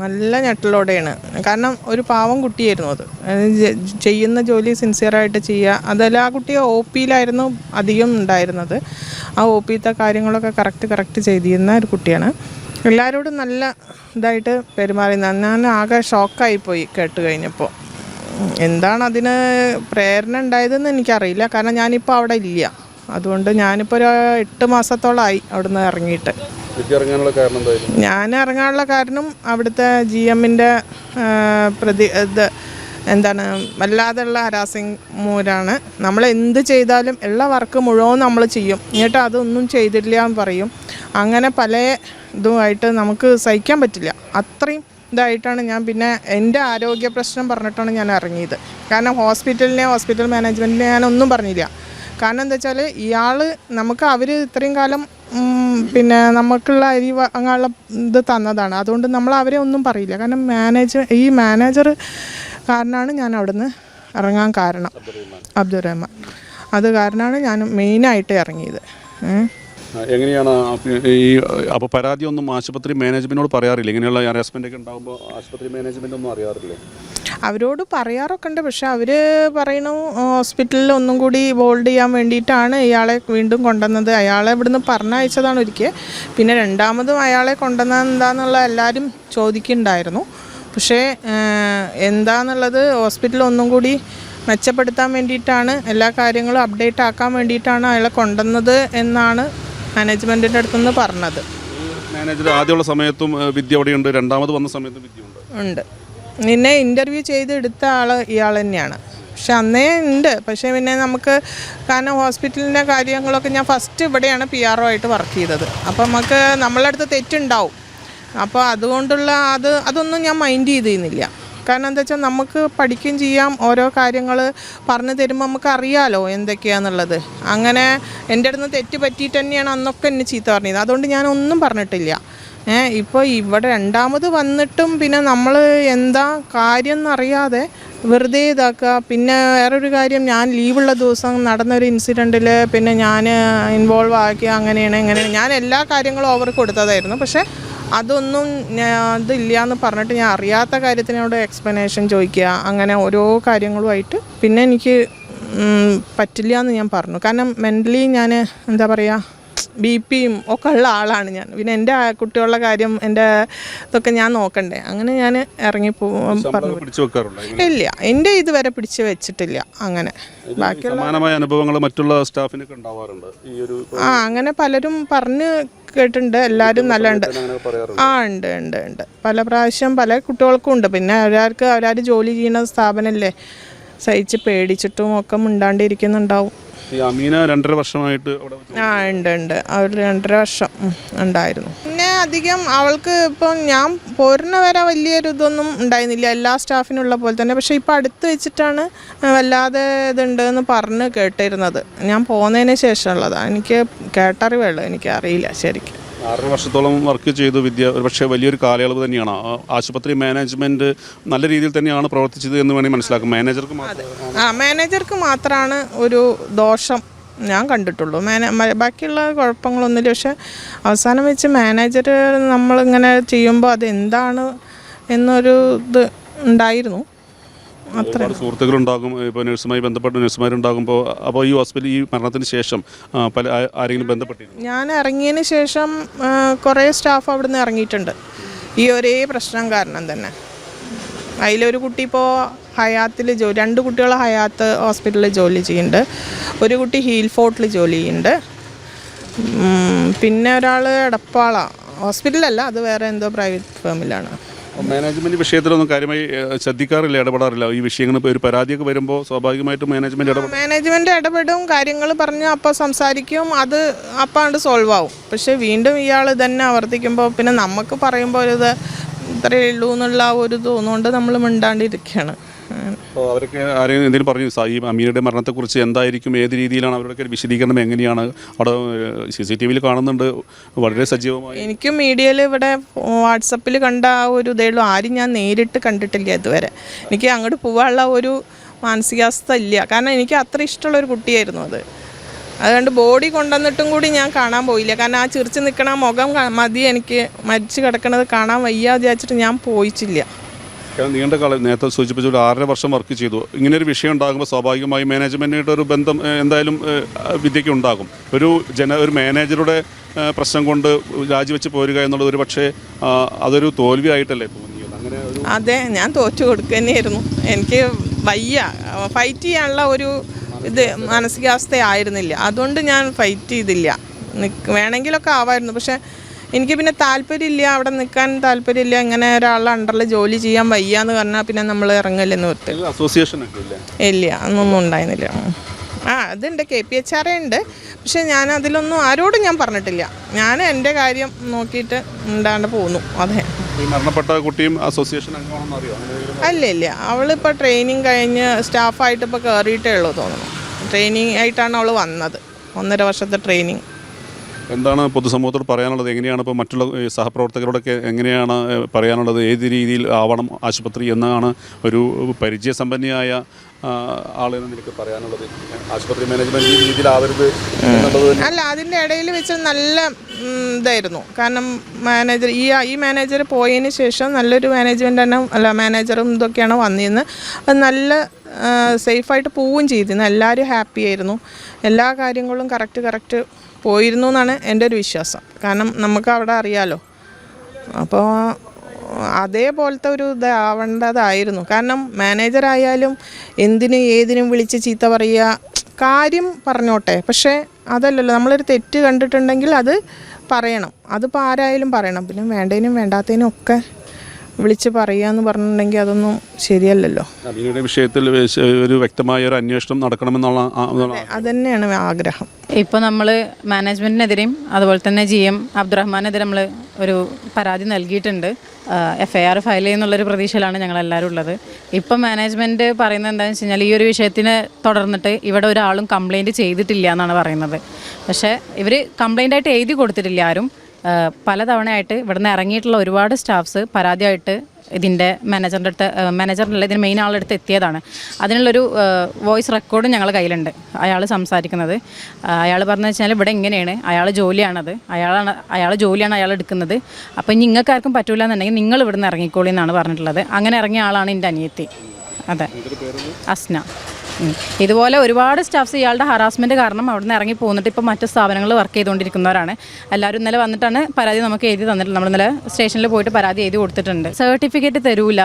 നല്ല ഞെട്ടലോടെയാണ്. കാരണം ഒരു പാവം കുട്ടിയായിരുന്നു അത്. ചെയ്യുന്ന ജോലി സിൻസിയറായിട്ട് ചെയ്യുക അതല്ല ആ കുട്ടി ഒ പിയിലായിരുന്നു അധികം ഉണ്ടായിരുന്നത്. ആ ഒ പിത്തെ കാര്യങ്ങളൊക്കെ കറക്റ്റ് കറക്റ്റ് ചെയ്തിരുന്ന ഒരു കുട്ടിയാണ്. എല്ലാവരോടും നല്ല ഇതായിട്ട് പെരുമാറി. ഞാൻ ആകെ ഷോക്കായിപ്പോയി കേട്ട് കഴിഞ്ഞപ്പോൾ. എന്താണ് അതിന് പ്രേരണ ഉണ്ടായതെന്ന് എനിക്കറിയില്ല. കാരണം ഞാനിപ്പോൾ അവിടെ ഇല്ല. അതുകൊണ്ട് ഞാനിപ്പോൾ ഒരു എട്ട് മാസത്തോളമായി അവിടുന്ന് ഇറങ്ങിയിട്ട്. ഞാൻ ഇറങ്ങാനുള്ള കാരണം അവിടുത്തെ ജി എമ്മിന്റെ പ്രതി ഇത് എന്താണ് വല്ലാതെയുള്ള ഹരാസിങ് മൂലാണ്. നമ്മൾ എന്ത് ചെയ്താലും എല്ലാ വർക്ക് മുഴുവൻ നമ്മൾ ചെയ്യും. എന്നിട്ട് അതൊന്നും ചെയ്തില്ല എന്ന് പറയും. അങ്ങനെ പല ഇതുമായിട്ട് നമുക്ക് സഹിക്കാൻ പറ്റില്ല. അത്രയും ഇതായിട്ടാണ് ഞാൻ പിന്നെ എന്റെ ആരോഗ്യ പ്രശ്നം പറഞ്ഞിട്ടാണ് ഞാൻ ഇറങ്ങിയത്. കാരണം ഹോസ്പിറ്റലിനെ ഹോസ്പിറ്റൽ മാനേജ്മെന്റിനെ ഞാനൊന്നും പറഞ്ഞില്ല. കാരണം എന്താ വെച്ചാൽ ഇയാൾ നമുക്ക് അവർ ഇത്രയും കാലം പിന്നെ നമുക്കുള്ള അരി അങ്ങനെയുള്ള ഇത് തന്നതാണ്. അതുകൊണ്ട് നമ്മൾ അവരെ ഒന്നും പറയില്ല. കാരണം മാനേജർ ഈ മാനേജർ കാരണമാണ് ഞാൻ അവിടുന്ന് ഇറങ്ങാൻ കാരണം. അബ്ദുറഹ്മാൻ. അത് കാരണമാണ് ഞാൻ മെയിനായിട്ട് ഇറങ്ങിയത്. എങ്ങനെയാണ് ഈ അപ്പോൾ പരാതി ഒന്നും ആശുപത്രി മാനേജ്മെന്റിനോട് പറയാറില്ല? ഇങ്ങനെയുള്ള ഹറാസ്മെന്റ് ഒക്കെ ഉണ്ടാകുമ്പോൾ ആശുപത്രി മാനേജ്മെന്റ് ഒന്നും അറിയാറില്ലേ? അവരോട് പറയാറൊക്കെ ഉണ്ട് പക്ഷെ അവർ പറയണു ഹോസ്പിറ്റലിൽ ഒന്നും കൂടി ബോൾഡ് ചെയ്യാൻ വേണ്ടിയിട്ടാണ് ഇയാളെ വീണ്ടും കൊണ്ടുവന്നത്. അയാളെ ഇവിടുന്ന് പറഞ്ഞയച്ചതാണ് ഒരിക്കൽ. പിന്നെ രണ്ടാമതും അയാളെ കൊണ്ടുവന്നത് എന്താണെന്നുള്ള എല്ലാവരും ചോദിക്കുന്നുണ്ടായിരുന്നു. പക്ഷേ എന്താണെന്നുള്ളത് എന്താന്നുള്ളത് ഹോസ്പിറ്റലിൽ ഒന്നും കൂടി മെച്ചപ്പെടുത്താൻ വേണ്ടിയിട്ടാണ് എല്ലാ കാര്യങ്ങളും അപ്ഡേറ്റ് ആക്കാൻ വേണ്ടിയിട്ടാണ് അയാളെ കൊണ്ടുവന്നത് എന്നാണ് മാനേജ്മെന്റിന്റെ അടുത്തുനിന്ന് പറഞ്ഞത്. മാനേജർ ആദ്യമുള്ള സമയത്തും വിദ്യ അവിടെയുണ്ട്. രണ്ടാമത് വന്ന സമയത്തും വിദ്യ ഉണ്ട്. ഉണ്ട്. നിന്നെ ഇന്റർവ്യൂ ചെയ്തെടുത്ത ആൾ ഇയാൾ തന്നെയാണ്. പക്ഷെ അന്നേ ഉണ്ട്. പക്ഷേ പിന്നെ നമുക്ക് കാരണം ഹോസ്പിറ്റലിന്റെ കാര്യങ്ങളൊക്കെ ഞാൻ ഫസ്റ്റ് ഇവിടെയാണ് പി ആർ ഒ ആയിട്ട് വർക്ക് ചെയ്തത്. അപ്പം നമുക്ക് നമ്മളുടെ അടുത്ത് തെറ്റുണ്ടാവും. അപ്പോൾ അതുകൊണ്ടുള്ള അത് അതൊന്നും ഞാൻ മൈൻഡ് ചെയ്തിരുന്നില്ല. കാരണം എന്താ വെച്ചാൽ നമുക്ക് പഠിക്കുകയും ചെയ്യാം ഓരോ കാര്യങ്ങൾ പറഞ്ഞു തരുമ്പോൾ നമുക്ക് അറിയാലോ എന്തൊക്കെയാണെന്നുള്ളത് അങ്ങനെ എന്റെ അടുത്ത് തെറ്റ് പറ്റിയിട്ട് തന്നെയാണ് അന്നൊക്കെ എന്നെ ചീത്ത പറഞ്ഞത്. അതുകൊണ്ട് ഞാനൊന്നും പറഞ്ഞിട്ടില്ല. ഇപ്പോൾ ഇവിടെ രണ്ടാമത് വന്നിട്ടും പിന്നെ നമ്മൾ എന്താ കാര്യം എന്നറിയാതെ വെറുതെ ഇതാക്കുക. പിന്നെ വേറൊരു കാര്യം ഞാൻ ലീവുള്ള ദിവസം നടന്നൊരു ഇൻസിഡന്റിൽ പിന്നെ ഞാൻ ഇൻവോൾവ് ആക്കി അങ്ങനെയാണ് ഇങ്ങനെയാണ്. ഞാൻ എല്ലാ കാര്യങ്ങളും ഓവർ കൊടുത്തതായിരുന്നു. പക്ഷേ അതൊന്നും ഇതില്ല എന്ന് പറഞ്ഞിട്ട് ഞാൻ അറിയാത്ത കാര്യത്തിനോട് എക്സ്പ്ലനേഷൻ ചോദിക്കുക. അങ്ങനെ ഓരോ കാര്യങ്ങളുമായിട്ട് പിന്നെ എനിക്ക് പറ്റില്ല എന്ന് ഞാൻ പറഞ്ഞു. കാരണം മെന്റലി ഞാൻ എന്താ പറയുക ബി പിയും ഒക്കെ ഉള്ള ആളാണ് ഞാൻ. പിന്നെ എന്റെ കുട്ടികളുടെ കാര്യം എന്റെ ഇതൊക്കെ ഞാൻ നോക്കണ്ടേ. അങ്ങനെ ഞാൻ ഇറങ്ങി പോകും പറഞ്ഞു. ഇല്ല. എന്റെ ഇതുവരെ പിടിച്ച് വെച്ചിട്ടില്ല അങ്ങനെ. ബാക്കിയുള്ള സമാനമായ അനുഭവങ്ങൾ മറ്റുള്ള സ്റ്റാഫിനൊക്കെ ഉണ്ടാവാറുണ്ട്? ഈ ഒരു ആ അങ്ങനെ പലരും പറഞ്ഞ് കേട്ടിട്ടുണ്ട്. എല്ലാവരും നല്ല ഉണ്ട് ആ ഉണ്ട് ഉണ്ട് ഉണ്ട്. പല പ്രാവശ്യം പല കുട്ടികൾക്കും ഉണ്ട്. പിന്നെ അവരാർക്ക് അവരാർ ജോലി ചെയ്യുന്ന സ്ഥാപനമല്ലേ സഹിച്ച് പേടിച്ചിട്ടും ഒക്കെ മിണ്ടാണ്ടിരിക്കുന്നുണ്ടാവും. അമീന രണ്ടര വർഷമായിട്ട് അവിടെ ആ ഉണ്ട് ഉണ്ട്. അവർ രണ്ടര വർഷം ഉണ്ടായിരുന്നു. പിന്നെ അധികം അവൾക്ക് ഇപ്പം ഞാൻ പോരുന്ന വരെ വലിയൊരു ഇതൊന്നും ഉണ്ടായിരുന്നില്ല. എല്ലാ സ്റ്റാഫിനുള്ള പോലെ തന്നെ. പക്ഷേ ഇപ്പം അടുത്ത് വെച്ചിട്ടാണ് വല്ലാതെ ഇതുണ്ട് എന്ന് പറഞ്ഞ് കേട്ടിരുന്നത്. ഞാൻ പോകുന്നതിന് ശേഷമുള്ളതാണ് എനിക്ക് കേട്ടറിവുള്ളൂ എനിക്ക് അറിയില്ല ശരിക്കും. ആറര വർഷത്തോളം വർക്ക് ചെയ്തു. വിദ്യ പക്ഷേ വലിയൊരു കാലയളവ് തന്നെയാണ്. ആശുപത്രി മാനേജ്മെന്റ് നല്ല രീതിയിൽ തന്നെയാണ് പ്രവർത്തിച്ചത് എന്ന് വേണമെങ്കിൽ മനസ്സിലാക്കും. മാനേജർക്ക് ആ മാനേജർക്ക് മാത്രമാണ് ഒരു ദോഷം ഞാൻ കണ്ടിട്ടുള്ളൂ. മാനേ ബാക്കിയുള്ള കുഴപ്പങ്ങളൊന്നുമില്ല. പക്ഷെ അവസാനം വെച്ച് മാനേജർ നമ്മളിങ്ങനെ ചെയ്യുമ്പോൾ അതെന്താണ് എന്നൊരു ഇത് ഉണ്ടായിരുന്നു. ഒരുപാട് സുഹൃത്തുക്കളുണ്ടാകും ഇപ്പോൾ നഴ്സുമായി ബന്ധപ്പെട്ട നഴ്സുമാരുണ്ടാകുമ്പോൾ അപ്പോൾ ഈ ഹോസ്പിറ്റൽ ഈ മരണത്തിന് ശേഷം പല ആരെങ്കിലും ബന്ധപ്പെട്ടിരുന്നു? ഞാൻ ഇറങ്ങിയതിന് ശേഷം കുറേ സ്റ്റാഫ് അവിടുന്ന് ഇറങ്ങിയിട്ടുണ്ട്. ഈ ഒരേ പ്രശ്നം കാരണം തന്നെ. അതിലൊരു കുട്ടി ഇപ്പോൾ ഹയാത്തിൽ ജോലി രണ്ട് കുട്ടികൾ ഹയാത്ത് ഹോസ്പിറ്റലിൽ ജോലി ചെയ്യുന്നുണ്ട്. ഒരു കുട്ടി ഹീൽ ഫോർട്ടിൽ ജോലി ചെയ്യുന്നുണ്ട്. പിന്നെ ഒരാൾ എടപ്പാള. ഹോസ്പിറ്റലല്ല അത് വേറെ എന്തോ പ്രൈവറ്റ് ഫേമിലാണ്. മാനേജ്മെന്റ് വിഷയത്തിലൊന്നും കാര്യമായി ശ്രദ്ധിക്കാറില്ല ഇടപെടാറില്ല. ഈ വിഷയങ്ങൾ ഒരു പരാതിയൊക്കെ വരുമ്പോൾ സ്വാഭാവികമായിട്ടും മാനേജ്മെന്റ് ഇടപെടും മാനേജ്മെന്റ് ഇടപെടും കാര്യങ്ങൾ പറഞ്ഞ് അപ്പോൾ സംസാരിക്കും. അത് അപ്പാണ്ട് സോൾവ് ആവും. പക്ഷേ വീണ്ടും ഇയാൾ തന്നെ ആവർത്തിക്കുമ്പോൾ പിന്നെ നമുക്ക് പറയുമ്പോൾ ഒരു ഇത് ഇത്രയേ ഉള്ളൂ എന്നുള്ള ഒരു തോന്നുകൊണ്ട് നമ്മൾ മിണ്ടാണ്ടിരിക്കുകയാണ്. അവരൊക്കെ ആരെയും എന്തെങ്കിലും പറഞ്ഞു സാഹിബ് അമീനയുടെ മരണത്തെക്കുറിച്ച് എന്തായിരിക്കും ഏത് രീതിയിലാണ് അവരുടെയൊക്കെ വിശദീകരണം എങ്ങനെയാണ്? അവിടെ സി സി ടി വിയിൽ കാണുന്നുണ്ട്. വളരെ സജീവമായി. എനിക്കും മീഡിയയിൽ ഇവിടെ വാട്സപ്പിൽ കണ്ട ആ ഒരു ഇതേ ആരും ഞാൻ നേരിട്ട് കണ്ടിട്ടില്ല ഇതുവരെ. എനിക്ക് അങ്ങോട്ട് പോകാനുള്ള ഒരു മാനസികാവസ്ഥ ഇല്ല. കാരണം എനിക്ക് അത്ര ഇഷ്ടമുള്ള ഒരു കുട്ടിയായിരുന്നു അത്. അതുകൊണ്ട് ബോഡി കൊണ്ടുവന്നിട്ടും കൂടി ഞാൻ കാണാൻ പോയില്ല. കാരണം ആ ചിരിച്ച് നിൽക്കണ മുഖം മതി എനിക്ക് മരിച്ചു കിടക്കണത് കാണാൻ വയ്യ വിചാരിച്ചിട്ട് ഞാൻ പോയിച്ചില്ല കാരണം നീണ്ട കാലം നേരത്തെ സൂചിപ്പിച്ചു ആറര വർഷം വർക്ക് ചെയ്തു. ഇങ്ങനെ ഒരു വിഷയം ഉണ്ടാകുമ്പോൾ സ്വാഭാവികമായി മാനേജ്മെന്റിന്റെ ഒരു ബന്ധം എന്തായാലും വിദ്യയ്ക്ക് ഉണ്ടാകും. ഒരു ജന ഒരു മാനേജറുടെ പ്രശ്നം കൊണ്ട് രാജിവെച്ച് പോരുക എന്നുള്ളത് ഒരു പക്ഷേ അതൊരു തോൽവിയായിട്ടല്ലേ തോന്നിയത്? അതെ ഞാൻ തോറ്റു കൊടുക്കുന്നതായിരുന്നു എനിക്ക് വയ്യ. ഫൈറ്റ് ചെയ്യാനുള്ള ഒരു ഇത് മാനസികാവസ്ഥ ആയിരുന്നില്ല. അതുകൊണ്ട് ഞാൻ ഫൈറ്റ് ചെയ്തില്ല. വേണമെങ്കിലൊക്കെ ആവായിരുന്നു. പക്ഷെ എനിക്ക് പിന്നെ താല്പര്യമില്ല അവിടെ നിൽക്കാൻ താല്പര്യമില്ല ഇങ്ങനെ ഒരാളുടെ അണ്ടറിൽ ജോലി ചെയ്യാൻ വയ്യ എന്ന് പറഞ്ഞാൽ പിന്നെ നമ്മൾ ഇറങ്ങില്ലെന്ന് നിർത്തി ഇത് അസോസിയേഷൻ ഇല്ല? അന്നൊന്നും ഉണ്ടായിരുന്നില്ല. ആ അതുണ്ട് കെ പി എച്ച് ആർ ഉണ്ട്. പക്ഷെ ഞാൻ അതിലൊന്നും ആരോടും ഞാൻ പറഞ്ഞിട്ടില്ല. ഞാൻ എന്റെ കാര്യം നോക്കിയിട്ട് ഉണ്ടാണ്ട് പോന്നു അതെ. ഈ മരണപ്പെട്ട കുട്ടിയും അസോസിയേഷൻ അംഗമാണെന്ന് അറിയോ? അല്ല ഇല്ല. അവളിപ്പോൾ ട്രെയിനിങ് കഴിഞ്ഞ് സ്റ്റാഫായിട്ട് ഇപ്പോൾ കയറിയിട്ടേ ഉള്ളൂ തോന്നുന്നു. ട്രെയിനിങ് ആയിട്ടാണ് അവൾ വന്നത്. ഒന്നര വർഷത്തെ ട്രെയിനിങ് എന്താണ് പൊതുസമൂഹത്തോട് പറയാനുള്ളത്? എങ്ങനെയാണ് ഇപ്പോൾ മറ്റുള്ള സഹപ്രവർത്തകരോടൊക്കെ എങ്ങനെയാണ് പറയാനുള്ളത്? ഏത് രീതിയിൽ ആവണം ആശുപത്രി എന്നാണ് ഒരു പരിചയസമ്പന്നയായ പറയാനുള്ളത്? ആശുപത്രി ഈ അല്ല അതിന്റെ ഇടയിൽ വെച്ച് നല്ല ഇതായിരുന്നു. കാരണം മാനേജർ ഈ ഈ മാനേജർ പോയതിന് ശേഷം നല്ലൊരു മാനേജ്മെന്റ് തന്നെ അല്ല മാനേജറും ഇതൊക്കെയാണ് വന്നിരുന്നത്. അത് നല്ല സേഫായിട്ട് പോവുകയും ചെയ്തിരുന്നു. എല്ലാവരും ഹാപ്പി ആയിരുന്നു. എല്ലാ കാര്യങ്ങളും കറക്റ്റ് കറക്റ്റ് പോയിരുന്നു എന്നാണ് എന്റെ ഒരു വിശ്വാസം. കാരണം നമുക്ക് അവിടെ അറിയാലോ. അപ്പോൾ അതേപോലത്തെ ഒരു ഇതാവേണ്ടതായിരുന്നു. കാരണം മാനേജറായാലും എന്തിനും ഏതിനും വിളിച്ച് ചീത്ത പറയുക കാര്യം പറഞ്ഞോട്ടെ. പക്ഷേ അതല്ലല്ലോ നമ്മളൊരു തെറ്റ് കണ്ടിട്ടുണ്ടെങ്കിൽ അത് പറയണം. അതിപ്പോൾ ആരായാലും പറയണം. പിന്നെ വേണ്ടതിനും വേണ്ടാത്തതിനും ഒക്കെ വിളിച്ച് പറയാന്ന് എന്ന് പറഞ്ഞിട്ടുണ്ടെങ്കിൽ അതൊന്നും ശരിയല്ലല്ലോ. വിഷയത്തിൽ ഒരു വ്യക്തമായ ഒരു അന്വേഷണം നടക്കണമെന്നുള്ള അതന്നെയാണ് ആഗ്രഹം. ഇപ്പോൾ നമ്മൾ മാനേജ്മെന്റിനെതിരെയും അതുപോലെ തന്നെ ജി എം അബ്ദുറഹ്മാനെതിരെ നമ്മൾ ഒരു പരാതി നൽകിയിട്ടുണ്ട്. എഫ് ഐ ആർ ഫയൽ ചെയ്യുന്നുള്ളൊരു പ്രതീക്ഷയിലാണ് ഞങ്ങളെല്ലാവരും ഉള്ളത്. ഇപ്പം മാനേജ്മെന്റ് പറയുന്നത് എന്താണെന്ന് വെച്ച് കഴിഞ്ഞാൽ ഈ ഒരു വിഷയത്തിനെ തുടർന്നിട്ട് ഇവിടെ ഒരാളും കംപ്ലയിന്റ് ചെയ്തിട്ടില്ല എന്നാണ് പറയുന്നത്. പക്ഷേ ഇവർ കംപ്ലയിന്റ് ആയിട്ട് എഴുതി കൊടുത്തിട്ടില്ല ആരും. പലതവണയായിട്ട് ഇവിടുന്ന് ഇറങ്ങിയിട്ടുള്ള ഒരുപാട് സ്റ്റാഫ്സ് പരാതിയായിട്ട് ഇതിന്റെ മാനേജറിന്റെ അടുത്ത് മാനേജറിന്റെ ഇതിന് മെയിൻ ആളുടെ അടുത്ത് എത്തിയതാണ്. അതിനുള്ളൊരു വോയിസ് റെക്കോർഡും ഞങ്ങളുടെ കയ്യിലുണ്ട്. അയാൾ സംസാരിക്കുന്നത്. അയാൾ പറഞ്ഞു വെച്ചാൽ ഇവിടെ എങ്ങനെയാണ്? അയാൾ ജോലിയാണത്. അയാളാണ് അയാൾ ജോലിയാണ് അയാൾ എടുക്കുന്നത്. അപ്പോൾ ഇനി നിങ്ങൾക്ക് പറ്റൂല എന്നുണ്ടെങ്കിൽ നിങ്ങൾ ഇവിടുന്ന് ഇറങ്ങിക്കോളി എന്നാണ് പറഞ്ഞിട്ടുള്ളത്. അങ്ങനെ ഇറങ്ങിയ ആളാണ് എന്റെ അനിയത്തി. അതെ. അസ്ന. ഇതുപോലെ ഒരുപാട് സ്റ്റാഫ്സ് ഇയാളുടെ ഹറാസ്മെന്റ് കാരണം അവിടെ നിന്ന് ഇറങ്ങി പോകുന്നിട്ട് ഇപ്പോൾ മറ്റു സ്ഥാപനങ്ങളിൽ വർക്ക് ചെയ്തുകൊണ്ടിരിക്കുന്നവരാണ്. എല്ലാവരും ഇന്നലെ വന്നിട്ടാണ് പരാതി നമുക്ക് എഴുതി തന്നിട്ടുണ്ട് നമ്മൾ ഇന്നലെ സ്റ്റേഷനിൽ പോയിട്ട് പരാതി എഴുതി കൊടുത്തിട്ടുണ്ട്. സർട്ടിഫിക്കറ്റ് തരൂല.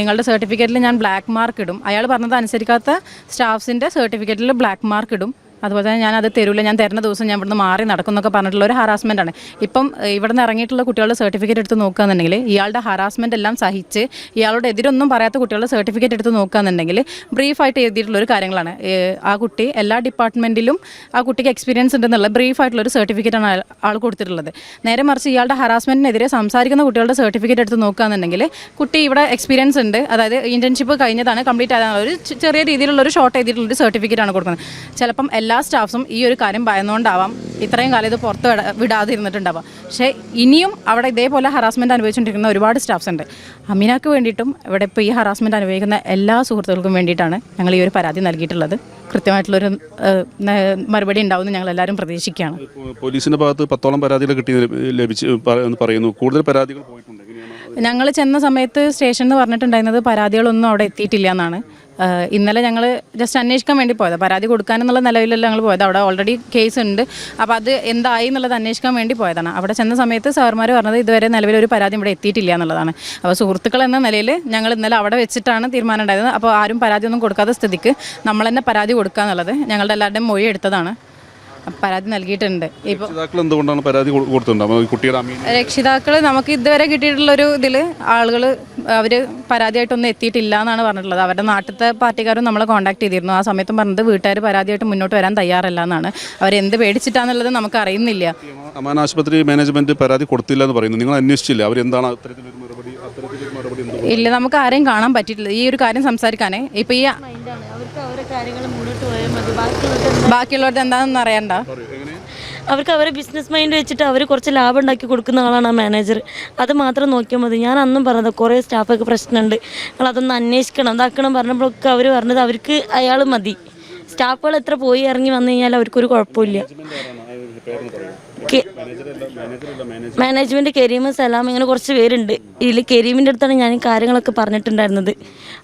നിങ്ങളുടെ സർട്ടിഫിക്കറ്റിൽ ഞാൻ ബ്ലാക്ക് മാർക്ക് ഇടും. അയാൾ പറഞ്ഞത് അനുസരിക്കാത്ത സ്റ്റാഫ്സിന്റെ സർട്ടിഫിക്കറ്റിൽ ബ്ലാക്ക് മാർക്ക് ഇടും. അതുപോലെ തന്നെ ഞാൻ അത് തരൂല ഞാൻ തരുന്ന ദിവസം ഞാൻ ഇവിടുന്ന് മാറി നടക്കും എന്നൊക്കെ പറഞ്ഞിട്ടുള്ള ഒരു ഹറാസ്മെന്റ് ആണ്. ഇപ്പം ഇവിടെ നിന്ന് ഇറങ്ങിയിട്ടുള്ള കുട്ടികളുടെ സർട്ടിഫിക്കറ്റ് എടുത്ത് നോക്കുകയാണെന്നുണ്ടെങ്കിൽ ഇയാളുടെ ഹറാസ്മെന്റ് എല്ലാം സഹിച്ച് ഇയാളുടെ എതിരൊന്നും പറയാത്ത കുട്ടികളുടെ സർട്ടിഫിക്കറ്റ് എടുത്ത് നോക്കുകയാണെന്നുണ്ടെങ്കിൽ ബ്രീഫായിട്ട് എഴുതിയിട്ടുള്ള ഒരു കാര്യങ്ങളാണ്. ആ കുട്ടി എല്ലാ ഡിപ്പാർട്ട്മെന്റിലും ആ കുട്ടിക്ക് എക്സ്പീരിയൻസ് ഉണ്ടെന്നുള്ള ബ്രീഫായിട്ടുള്ള ഒരു സർട്ടിഫിക്കറ്റാണ് ആൾ- കൊടുത്തിട്ടുള്ളത്. നേരെ മറിച്ച് ഇയാളുടെ ഹറാസ്മെന്റിനെതിരെ സംസാരിക്കുന്ന കുട്ടികളുടെ സർട്ടിഫിക്കറ്റ് എടുത്ത് നോക്കുകയാണെന്നുണ്ടെങ്കിൽ കുട്ടി ഇവിടെ എക്സ്പീരിയൻസ് ഉണ്ട്. അതായത് ഇന്റേൺഷിപ്പ് കഴിഞ്ഞതാണ് കംപ്ലീറ്റ് ആയതാണ്. ഒരു ചെറിയ രീതിയിലുള്ള ഒരു ഷോർട്ട് എഴുതിയിട്ടുള്ള ഒരു സർട്ടിഫിക്കറ്റ് ആണ് കൊടുക്കുന്നത്. ചിലപ്പം എല്ലാ സ്റ്റാഫ്സും ഈ ഒരു കാര്യം ഭയന്നുകൊണ്ടാവാം. ഇത്രയും കാലം ഇത് പുറത്ത് വിട- വിടാതെ ഇരുന്നിട്ടുണ്ടാവാം പക്ഷേ ഇനിയും അവിടെ ഇതേപോലെ ഹറാസ്മെന്റ് അനുഭവിച്ചുകൊണ്ടിരിക്കുന്ന ഒരുപാട് സ്റ്റാഫ്സ് ഉണ്ട്. അമീനാക്ക് വേണ്ടിയിട്ടും ഇവിടെ ഇപ്പോൾ ഈ ഹറാസ്മെന്റ് അനുഭവിക്കുന്ന എല്ലാ സുഹൃത്തുക്കൾക്കും വേണ്ടിയിട്ടാണ് ഞങ്ങൾ ഈ ഒരു പരാതി നൽകിയിട്ടുള്ളത്. കൃത്യമായിട്ടുള്ളൊരു മറുപടി ഉണ്ടാവുമെന്ന് ഞങ്ങൾ എല്ലാവരും പ്രതീക്ഷിക്കുകയാണ്. പോലീസിന്റെ പോലീസിന്റെ ഭാഗത്ത് പത്തോളം പരാതികൾ കിട്ടി ലഭിച്ച് എന്ന് പറയുന്നു. കൂടുതൽ പരാതികൾ പോയിട്ടുണ്ട്. ഞങ്ങൾ ചെന്ന സമയത്ത് സ്റ്റേഷനിൽ എന്ന് പറഞ്ഞിട്ടുണ്ടായിരുന്നത് പരാതികളൊന്നും അവിടെ എത്തിയിട്ടില്ല എന്നാണ്. ഇന്നലെ ഞങ്ങൾ ജസ്റ്റ് അന്വേഷിക്കാൻ വേണ്ടി പോയത്. പരാതി കൊടുക്കാനെന്നുള്ള നിലവിലല്ല ഞങ്ങൾ പോയത്. അവിടെ ഓൾറെഡി കേസ് ഉണ്ട്. അപ്പോൾ അത് എന്തായി എന്നുള്ളത് അന്വേഷിക്കാൻ വേണ്ടി പോയതാണ്. അവിടെ ചെന്ന സമയത്ത് സാർമാർ പറഞ്ഞത് ഇതുവരെ നിലവിൽ ഒരു പരാതി ഇവിടെ എത്തിയിട്ടില്ല എന്നുള്ളതാണ്. അപ്പോൾ സുഹൃത്തുക്കൾ എന്ന നിലയിൽ ഞങ്ങൾ ഇന്നലെ അവിടെ വെച്ചിട്ടാണ് തീരുമാനം ഉണ്ടായത്. അപ്പോൾ ആരും പരാതിയൊന്നും കൊടുക്കാത്ത സ്ഥിതിക്ക് നമ്മൾ തന്നെ പരാതി കൊടുക്കുക എന്നുള്ളത് ഞങ്ങളുടെ എല്ലാവരുടെയും മൊഴി എടുത്തതാണ്. പരാതി നൽകിയിട്ടുണ്ട്. ഇപ്പോൾ രക്ഷിതാക്കൾ എന്തുകൊണ്ടാണ് പരാതി കൊ- കൊടുത്തിട്ടുണ്ടാവുക ഈ കുട്ടിയുടെ അമീൻ രക്ഷിതാക്കൾ നമുക്ക് ഇതുവരെ കിട്ടിയിട്ടുള്ളൊരു ഇതിൽ ആളുകൾ അവർ പരാതിയായിട്ടൊന്നും എത്തിയിട്ടില്ല എന്നാണ് പറഞ്ഞിട്ടുള്ളത്. അവരുടെ നാട്ടിലത്തെ പാർട്ടിക്കാരും നമ്മളെ കോൺടാക്ട് ചെയ്തിരുന്നു. ആ സമയത്തും പറഞ്ഞത് വീട്ടുകാർ പരാതിയായിട്ട് മുന്നോട്ട് വരാൻ തയ്യാറല്ല എന്നാണ്. അവരെന്ത് പേടിച്ചിട്ടാന്നുള്ളത് നമുക്ക് അറിയുന്നില്ല. അമാൻ ആശുപത്രി മാനേജ്മെന്റ് പരാതി കൊടുത്തില്ല എന്ന് പറയുന്നു. നിങ്ങൾ അന്വേഷിച്ചില്ല? അവരെന്താണ് അത്തരത്തിലൊരു മറുപടി അത്തരത്തിലൊരു മറുപടി ഇല്ല നമുക്ക് ആരെയും കാണാൻ പറ്റിയിട്ടില്ല. ഈ ഒരു കാര്യം സംസാരിക്കാനേ. ഇപ്പൊ ഈ അവർക്ക് അവരെ കാര്യങ്ങൾ മുന്നോട്ട് പോയാൽ മതി ബാക്കിയുള്ളവർക്ക് ബാക്കിയുള്ളവരുടെ എന്താണെന്ന് അറിയണ്ട. അവർക്ക് അവരെ ബിസിനസ് മൈൻഡ് വെച്ചിട്ട് അവർ കുറച്ച് ലാഭം ഉണ്ടാക്കി കൊടുക്കുന്ന ആളാണ് ആ മാനേജർ അത് മാത്രം നോക്കിയാൽ മതി. ഞാൻ അന്നും പറഞ്ഞത് കുറേ സ്റ്റാഫൊക്കെ പ്രശ്നമുണ്ട്. നിങ്ങൾ അതൊന്ന് അന്വേഷിക്കണം. ഇതാക്കണം പറഞ്ഞപ്പോഴൊക്കെ അവർ പറഞ്ഞത് അവർക്ക് അയാൾ മതി. സ്റ്റാഫുകൾ എത്ര പോയി ഇറങ്ങി വന്നു കഴിഞ്ഞാൽ അവർക്കൊരു കുഴപ്പമില്ല. മാനേജ്മെന്റ് കരീം സലാം ഇങ്ങനെ കുറച്ച് പേരുണ്ട്. ഇതിൽ കരീമിന്റെ അടുത്താണ് ഞാൻ കാര്യങ്ങളൊക്കെ പറഞ്ഞിട്ടുണ്ടായിരുന്നത്.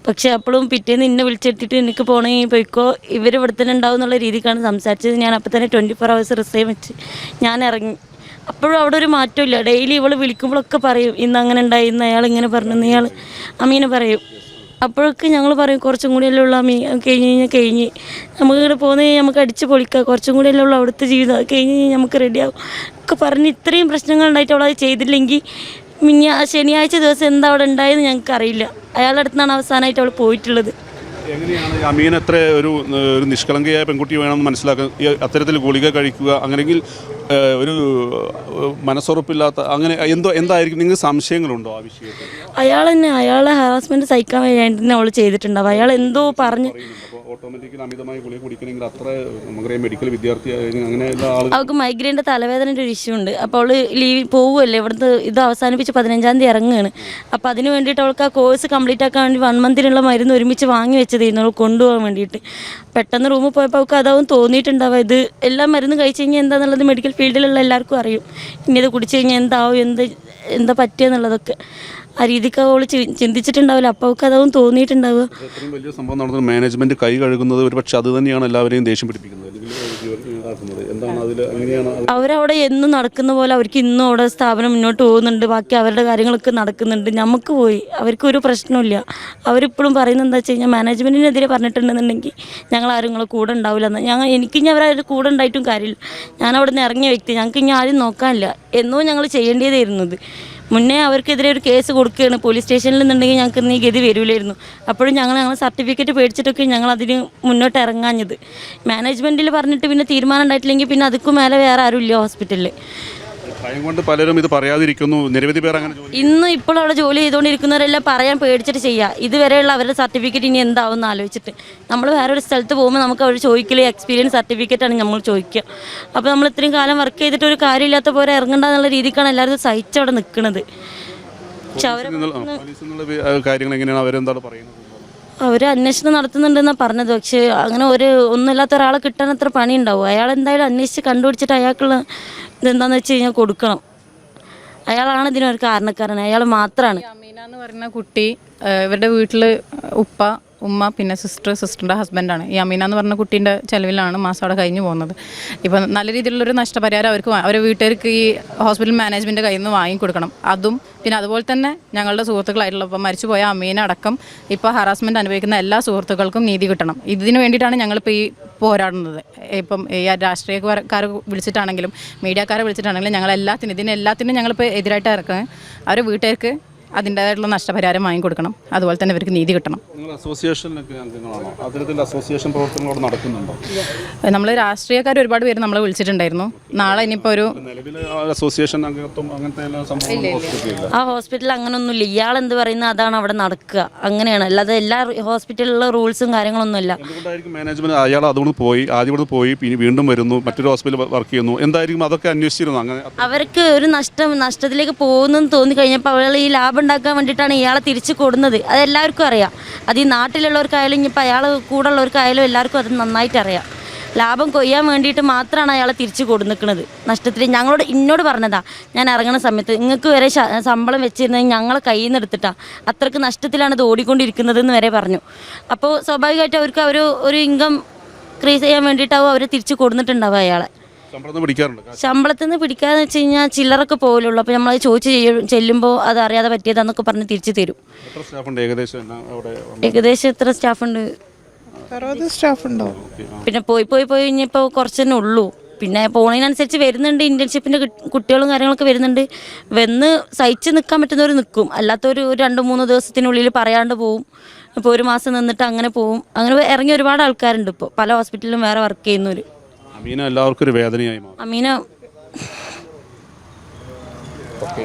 പക്ഷേ അപ്പോഴും പിറ്റേന്ന് ഇന്നെ വിളിച്ചെടുത്തിട്ട് എനിക്ക് പോകണമെങ്കിൽ പോയിക്കോ ഇവർ തന്നെ ഉണ്ടാവും എന്നുള്ള രീതിക്കാണ് സംസാരിച്ചത്. ഞാൻ അപ്പോൾ തന്നെ ട്വന്റി ഫോർ ഹവേഴ്സ് റിസൈൻ വെച്ച് ഞാൻ ഇറങ്ങി. അപ്പോഴും അവിടെ ഒരു മാറ്റമില്ല. ഡെയിലി ഇവൾ വിളിക്കുമ്പോഴൊക്കെ പറയും ഇന്ന് അങ്ങനെ ഉണ്ടായി ഇന്ന് അയാൾ ഇങ്ങനെ പറഞ്ഞു ഇന്ന് അയാൾ അമീനെ പറയും. അപ്പോഴൊക്കെ ഞങ്ങൾ പറയും കുറച്ചും കൂടിയല്ലേ ഉള്ളൂ മീ കഴിഞ്ഞ് കഴിഞ്ഞാൽ കഴിഞ്ഞ് നമുക്ക് ഇവിടെ പോകുന്ന കഴിഞ്ഞാൽ നമുക്ക് അടിച്ച് പൊളിക്കാം. കുറച്ചും കൂടിയല്ലേ ഉള്ളൂ അവിടുത്തെ ജീവിതം. അത് കഴിഞ്ഞ് കഴിഞ്ഞാൽ നമുക്ക് റെഡിയാവും ഒക്കെ പറഞ്ഞ് ഇത്രയും പ്രശ്നങ്ങൾ ഉണ്ടായിട്ട് അവളത് ചെയ്തില്ലെങ്കിൽ മിഞ്ഞ ശനിയാഴ്ച ദിവസം എന്താ അവിടെ ഉണ്ടായെന്ന് ഞങ്ങൾക്ക് അറിയില്ല അയാളുടെ അടുത്താണ് അവസാനമായിട്ട് അവൾ പോയിട്ടുള്ളത്. എങ്ങനെയാണ് അമീൻ എത്ര ഒരു ഒരു നിഷ്കളങ്കയായ പെൺകുട്ടി വേണമെന്ന് മനസ്സിലാക്കുക ഈ അത്തരത്തിൽ ഗുളിക കഴിക്കുക അങ്ങനെയെങ്കിൽ ഒരു മനസ്സുറപ്പില്ലാത്ത അങ്ങനെ എന്തോ എന്തായിരിക്കും? നിങ്ങൾക്ക് സംശയങ്ങളുണ്ടോ ആ വിഷയത്തിൽ? അയാൾ തന്നെ അയാളെ ഹാറാസ്മെന്റ് സഹിക്കാൻ വേണ്ടി തന്നെ അവൾ ചെയ്തിട്ടുണ്ടാവും. അയാൾ എന്തോ പറഞ്ഞ് ഓട്ടോമാറ്റിക്കലി അമിതമായി ഗുളിക കുടിക്കണമെങ്കിൽ അത്ര നമുക്കറിയാം മെഡിക്കൽ വിദ്യാർത്ഥി ആളുകൾ അവൾക്ക് മൈഗ്രൈന്റെ തലവേദനയുടെ ഒരു ഇഷ്യൂ ഉണ്ട്. അപ്പോൾ അവൾ ലീവ് പോവുമല്ലേ ഇവിടുന്ന് ഇത് അവസാനിപ്പിച്ച് പതിനഞ്ചാം തീയതി ഇറങ്ങുകയാണ്. അപ്പോൾ അതിന് വേണ്ടിയിട്ട് അവൾക്ക് ആ കോഴ്സ് കംപ്ലീറ്റ് ആക്കാൻ വേണ്ടി വൺ മന്തിനുള്ള മരുന്ന് ഒരുമിച്ച് വാങ്ങി വെച്ചതായിരുന്നു. അവൾ കൊണ്ടുപോകാൻ വേണ്ടിയിട്ട്. പെട്ടെന്ന് റൂമിൽ പോയപ്പോൾ അവൾക്ക് അതാവും തോന്നിയിട്ടുണ്ടാവുക. ഇത് എല്ലാ മരുന്ന് കഴിച്ച് കഴിഞ്ഞാൽ എന്താണെന്നുള്ളത് മെഡിക്കൽ ഫീൽഡിലുള്ള എല്ലാവർക്കും അറിയും. ഇനി ഇത് കുടിച്ച് കഴിഞ്ഞാൽ എന്താവും എന്ത് എന്താ പറ്റുക ആ രീതിക്ക് അവൾ ചിന്തിച്ചിട്ടുണ്ടാവില്ല. അപ്പോൾ അവൾക്ക് അതാവും തോന്നിയിട്ടുണ്ടാവുക. സംഭവം നടന്നത്. മാനേജ്മെന്റ് കൈ കഴുകുന്നത് ഒരു പക്ഷെ അത് തന്നെയാണ് എല്ലാവരെയും ദേഷ്യം പിടിപ്പിക്കുന്നത്. അവരവിടെ എന്നും നടക്കുന്ന പോലെ അവർക്ക് ഇന്നും അവിടെ സ്ഥാപനം മുന്നോട്ട് പോകുന്നുണ്ട്. ബാക്കി അവരുടെ കാര്യങ്ങളൊക്കെ നടക്കുന്നുണ്ട്. നമുക്ക് പോയി. അവർക്ക് ഒരു പ്രശ്നമില്ല അവരിപ്പോഴും പറയുന്നത് എന്താ വെച്ച് കഴിഞ്ഞാൽ മാനേജ്മെന്റിനെതിരെ പറഞ്ഞിട്ടുണ്ടെന്നുണ്ടെങ്കിൽ ഞങ്ങൾ ആരും നിങ്ങളെ കൂടെ ഉണ്ടാവില്ല ഞങ്ങൾ എനിക്ക് ഇനി അവരവരുടെ കൂടെ ഉണ്ടായിട്ടും കാര്യമില്ല. ഞാൻ അവിടെ നിന്ന് ഇറങ്ങിയ വ്യക്തി. ഞങ്ങൾക്ക് ഇനി ആരും നോക്കാനില്ല. എന്നോ ഞങ്ങൾ ചെയ്യേണ്ടതായിരുന്നത് മുന്നേ അവർക്കെതിരെ ഒരു കേസ് കൊടുക്കുകയാണ്. പോലീസ് സ്റ്റേഷനിൽ നിന്നുണ്ടെങ്കിൽ ഞങ്ങൾക്ക് ഈ ഗതി വരില്ലായിരുന്നു അപ്പോഴും ഞങ്ങൾ ഞങ്ങൾ സർട്ടിഫിക്കറ്റ് പേടിച്ചിട്ടൊക്കെ ഞങ്ങൾ അതിന് മുന്നോട്ട് ഇറങ്ങാഞ്ഞത്. മാനേജ്മെന്റിൽ പറഞ്ഞിട്ട് പിന്നെ തീരുമാനം ഉണ്ടായിട്ടില്ലെങ്കിൽ പിന്നെ അതുക്കും മേലെ വേറെ ആരുമില്ല ഹോസ്പിറ്റലിൽ ഭയം കൊണ്ട് പലരും ഇത് പറയാതിരിക്കുന്നു. നിരവധി പേർ അങ്ങനെ ജോലി ഇന്നും ഇപ്പോൾ അവിടെ ജോലി ചെയ്തുകൊണ്ടിരിക്കുന്നവരെല്ലാം പറയാൻ പേടിച്ചിട്ട് ചെയ്യുക ഇതുവരെയുള്ള അവരുടെ സർട്ടിഫിക്കറ്റ് ഇനി എന്താവും എന്ന് ആലോചിച്ചിട്ട്. നമ്മൾ വേറെ ഒരു സ്ഥലത്ത് പോകുമ്പോൾ നമുക്ക് അവർ ചോദിക്കൽ എക്സ്പീരിയൻസ് സർട്ടിഫിക്കറ്റാണ് നമ്മൾ ചോദിക്കുക. അപ്പോൾ നമ്മൾ ഇത്രയും കാലം വർക്ക് ചെയ്തിട്ട് ഒരു കാര്യമില്ലാത്ത പോലെ ഇറങ്ങണ്ട എന്നുള്ള രീതിക്കാണ് എല്ലാവരും സഹിച്ചവിടെ നിൽക്കുന്നത്. പക്ഷെ അവർ പോലീസിൽ നിന്നുള്ള- ആ, പോലീസിൽ നിന്നുള്ള വി- ആ, കാര്യങ്ങൾ എങ്ങനെയാണ്? അവരെന്താണ് പറയുന്നത്? അവർ അന്വേഷണം നടത്തുന്നുണ്ടെന്നാണ് പറഞ്ഞത്. പക്ഷേ അങ്ങനെ ഒരു ഒന്നുമില്ലാത്ത ഒരാളെ കിട്ടാൻ അത്ര പണി ഉണ്ടാവും അയാൾ എന്തായാലും അന്വേഷിച്ച് കണ്ടുപിടിച്ചിട്ട് അയാൾക്കുള്ള ഇതെന്താണെന്ന് വെച്ച് കഴിഞ്ഞാൽ കൊടുക്കണം. അയാളാണ് ഇതിനൊരു കാരണക്കാരൻ. അയാൾ മാത്രമാണ് അമീന എന്ന് പറയുന്ന കുട്ടി ഇവരുടെ വീട്ടിൽ ഉപ്പ ഉമ്മ പിന്നെ സിസ്റ്റർ സിസ്റ്ററിന്റെ ഹസ്ബൻഡാണ് ഈ അമീന എന്ന് പറഞ്ഞ കുട്ടീന്റെ ചെലവിലാണ് മാസം അവിടെ കഴിഞ്ഞു പോകുന്നത്. ഇപ്പം നല്ല രീതിയിലുള്ളൊരു നഷ്ടപരിഹാരം അവർക്ക് അവരെ വീട്ടുകാർക്ക് ഈ ഹോസ്പിറ്റൽ മാനേജ്മെന്റ് കയ്യിൽ നിന്ന് വാങ്ങിക്കൊടുക്കണം അതും പിന്നെ അതുപോലെ തന്നെ ഞങ്ങളുടെ സുഹൃത്തുക്കളായിട്ടുള്ള ഇപ്പം മരിച്ചുപോയ അമീന അടക്കം ഇപ്പോൾ ഹറാസ്മെന്റ് അനുഭവിക്കുന്ന എല്ലാ സുഹൃത്തുക്കൾക്കും നീതി കിട്ടണം. ഇതിന് വേണ്ടിയിട്ടാണ് ഞങ്ങളിപ്പോൾ ഈ പോരാടുന്നത്. ഇപ്പം ഈ രാഷ്ട്രീയക്കാർ വിളിച്ചിട്ടാണെങ്കിലും മീഡിയക്കാരെ വിളിച്ചിട്ടാണെങ്കിലും ഞങ്ങൾ എല്ലാത്തിനും ഇതിന് എല്ലാത്തിനും ഞങ്ങളിപ്പോൾ എതിരായിട്ട് ഇറക്കുന്നത് അവരുടെ വീട്ടുകാർക്ക് അതിന്റേതായിട്ടുള്ള നഷ്ടപരിഹാരം വാങ്ങിക്കൊടുക്കണം. അതുപോലെ തന്നെ ഇവർക്ക് നീതി കിട്ടണം. അസോസിയേഷൻ പ്രവർത്തനങ്ങൾ നടക്കുന്നുണ്ടോ? നമ്മൾ രാഷ്ട്രീയക്കാർ ഒരുപാട് പേര് നമ്മളെ വിളിച്ചിട്ടുണ്ടായിരുന്നു. നാളെ ഇനിയിപ്പോൾ ഒരു അസോസിയേഷൻ അംഗത്വം അങ്ങനത്തെ ആ ഹോസ്പിറ്റലിൽ അങ്ങനൊന്നുമില്ല. ഇയാൾ എന്ത് പറയുന്നത് അതാണ് അവിടെ നടക്കുക. അങ്ങനെയാണ്. അല്ലാതെ എല്ലാ ഹോസ്പിറ്റലിലുള്ള റൂൾസും കാര്യങ്ങളൊന്നുമില്ല. മാനേജ്മെന്റ് അയാൾ അതുകൊണ്ട് പോയി ആദ്യം ഇവിടെ പോയി പിന്നെ വീണ്ടും വരുന്നു മറ്റൊരു ഹോസ്പിറ്റലിൽ വർക്ക് ചെയ്യുന്നു? എന്തായിരിക്കും? അതൊക്കെ അന്വേഷിച്ചിരുന്നു? അങ്ങനെ അവർക്ക് ഒരു നഷ്ടം നഷ്ടത്തിലേക്ക് പോകുന്നെന്ന് തോന്നി കഴിഞ്ഞപ്പോൾ അവൾ ഈ ലാഭം ഉണ്ടാക്കാൻ വേണ്ടിയിട്ടാണ് ഇയാളെ തിരിച്ചു കൊടുന്നത്. അത് എല്ലാവർക്കും അറിയാം. അത് ഈ നാട്ടിലുള്ളവർക്കായാലും ഇനിയിപ്പോൾ അയാൾ കൂടെ ഉള്ളവർക്കായാലും എല്ലാവർക്കും അത് നന്നായിട്ട് അറിയാം. ലാഭം കൊയ്യാൻ വേണ്ടിയിട്ട് മാത്രമാണ് അയാളെ തിരിച്ചു കൊടുക്കുന്നത് നഷ്ടത്തിൽ ഞങ്ങളോട് ഇന്നോട് പറഞ്ഞതാ ഞാൻ ഇറങ്ങുന്ന സമയത്ത് നിങ്ങൾക്ക് വരെ ശമ്പളം വെച്ചിരുന്നത് ഞങ്ങളെ കയ്യിൽ നിന്ന് എടുത്തിട്ടാണ് അത്രയ്ക്ക് നഷ്ടത്തിലാണ് ഇത് ഓടിക്കൊണ്ടിരിക്കുന്നത് എന്ന് വരെ പറഞ്ഞു. അപ്പോൾ സ്വാഭാവികമായിട്ട് അവർക്ക് അവർ ഒരു ഇൻകം ക്രീസ് ചെയ്യാൻ വേണ്ടിയിട്ടാവും അവർ തിരിച്ചു കൊടുത്തിട്ടുണ്ടാവുക അയാളെ. ശമ്പളത്തിൽ നിന്ന് പിടിക്കാന്ന് വെച്ച് കഴിഞ്ഞാൽ ചില്ലറൊക്കെ പോകലുള്ളൂ അപ്പോൾ നമ്മൾ ചോദിച്ചു ചെല്ലുമ്പോ ചെല്ലുമ്പോൾ അത് അറിയാതെ പറ്റിയതാന്നൊക്കെ പറഞ്ഞ് തിരിച്ചു തരും. എത്ര സ്റ്റാഫുണ്ട്? ഏകദേശം എന്നാ അവിടെ ഏകദേശം എത്ര സ്റ്റാഫുണ്ട്? അറുപത് സ്റ്റാഫ് ഉണ്ടോ പിന്നെ പോയി പോയി പോയി കഴിഞ്ഞപ്പോൾ കുറച്ച് തന്നെ ഉള്ളൂ. പിന്നെ പോണതിനനുസരിച്ച് വരുന്നുണ്ട്. ഇന്റേൺഷിപ്പിന്റെ കുട്ടികളും കാര്യങ്ങളൊക്കെ വരുന്നുണ്ട്. വന്ന് സഹിച്ച് നിൽക്കാൻ പറ്റുന്നവർ നിൽക്കും അല്ലാത്തൊരു ഒരു രണ്ട് മൂന്ന് ദിവസത്തിനുള്ളിൽ പറയാണ്ട് പോവും. ഇപ്പോൾ ഒരു മാസം നിന്നിട്ട് അങ്ങനെ പോവും. അങ്ങനെ ഇറങ്ങി ഒരുപാട് ആൾക്കാരുണ്ട് ഇപ്പോൾ പല ഹോസ്പിറ്റലിലും വേറെ വർക്ക് ചെയ്യുന്നവർ അമീന എല്ലാവർക്കും ഒരു വേദനയായി മാറും. Ameena okay